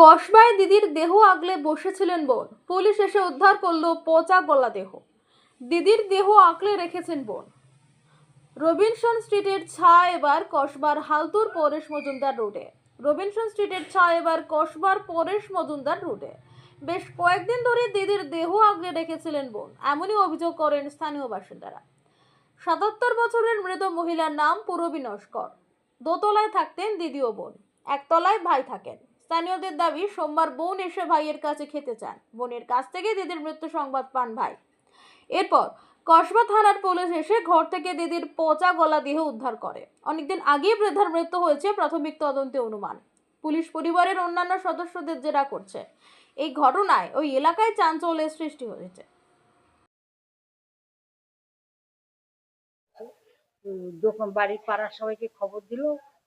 কসবায় দিদির দেহ আগলে বসেছিলেন বোন। পুলিশ এসে উদ্ধার করল পচা গলা দেহ। দিদির দেহ আঁকলে রেখেছেন বোন। রবিনসন স্ট্রিটের ছা এবার কসবার হালতুর পরেশ মজুমদার রোডে। রবিনসন স্ট্রিটের ছা এবার কসবার পরেশ মজুমদার রোডে। বেশ কয়েকদিন ধরে দিদির দেহ আগলে রেখেছিলেন বোন, এমনই অভিযোগ করেন স্থানীয় বাসিন্দারা। সাতাত্তর বছরের মৃত মহিলার নাম পুরবী নস্কর। দোতলায় থাকতেন দিদি ও বোন, একতলায় ভাই থাকেন। স্থানীয়দের দাবি, সোমবার বোন এসে ভাইয়ের কাছে খেতে চান। বোনের কাছ থেকে দিদির মৃত্যু সংবাদ পান ভাই। এরপর কসবা থানার পুলিশ এসে ঘর থেকে দিদির পচা গলা দেহ উদ্ধার করে। অনেকদিন আগেই বৃদ্ধার মৃত্যু হয়েছে প্রাথমিক তদন্তে অনুমান। পুলিশ পরিবারের অন্যান্য সদস্যদের জেরা করছে। এই ঘটনায় ওই এলাকায় চাঞ্চল্যের সৃষ্টি হয়েছে। দোকান, বাড়ির পাড়ার সবাইকে খবর দিল,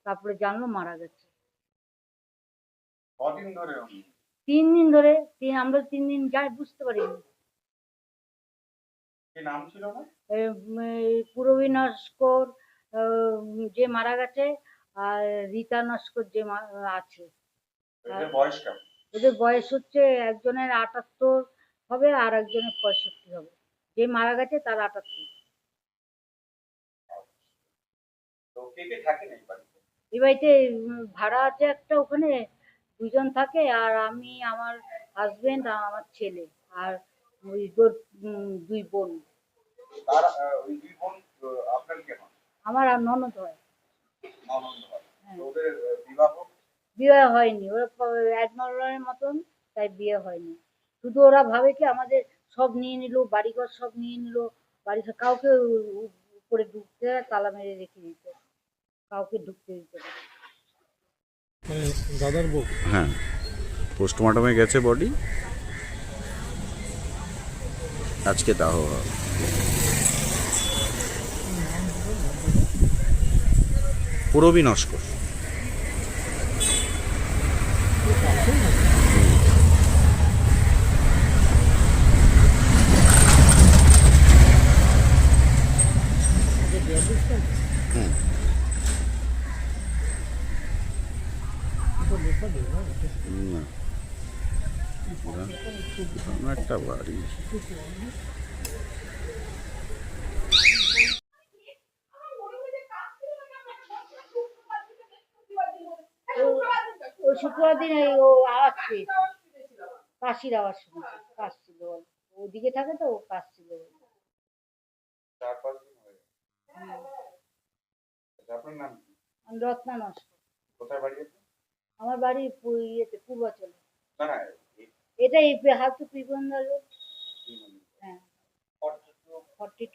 তারপরে জানলো মারা গেছে। কদিন ধরে তিন দিন ধরে আমরা তিন দিন যাই বুঝতে পারিনি। নাম ছিল পুরবী নস্কর যে মারা গেছে আর রীতা নস্কর যে আছে। বয়স ওদের বয়স হচ্ছে একজনের আটাত্তর হবে আর একজনের পঁয়ষট্টি হবে। যে মারা গেছে তার আটাত্তর। এই বাড়িতে? ভাড়া আছে একটা ওখানে দুজন থাকে আর আমি আমার হাজবেন্ড আর আমার ছেলে আর ওই তোর দুই বোন। তার ওই দুই বোন আপনার আমার আর ননদ হয়। ননদ হয়। ওদের বিবাহ? বিয়ে হয়নি। ওরা একমলের মতন তাই বিয়ে হয়নি। শুধু ওরা ভাবে কি আমাদের সব নিয়ে নিল বাড়িঘর সব নিয়ে নিল বাড়ি কাউকে উপরে ঢুকতে তালা মেরে রেখে দিত। কাউকে ঢুকতে দিত না। দাদার বউ? হ্যাঁ। পোস্টমর্টমে গেছে বডি। আজকে দাহ পুরবী নস্কর। না। একটা বাড়ি। শুক্রবার দিন এই ও আওয়াজ পেয়েছে। কাশির আওয়াজ শুনেছে। কাশছিল। ওদিকে থাকে তো ও কাশছিল আচ্ছা, আপনার নাম রত্না নস্কর। কোথায় বাড়ি আছে আমার বাড়ি ইয়েতে পূর্বাচলে। এটা এই হালতু পিবন্দা রোড হ্যাঁ। Forty two, forty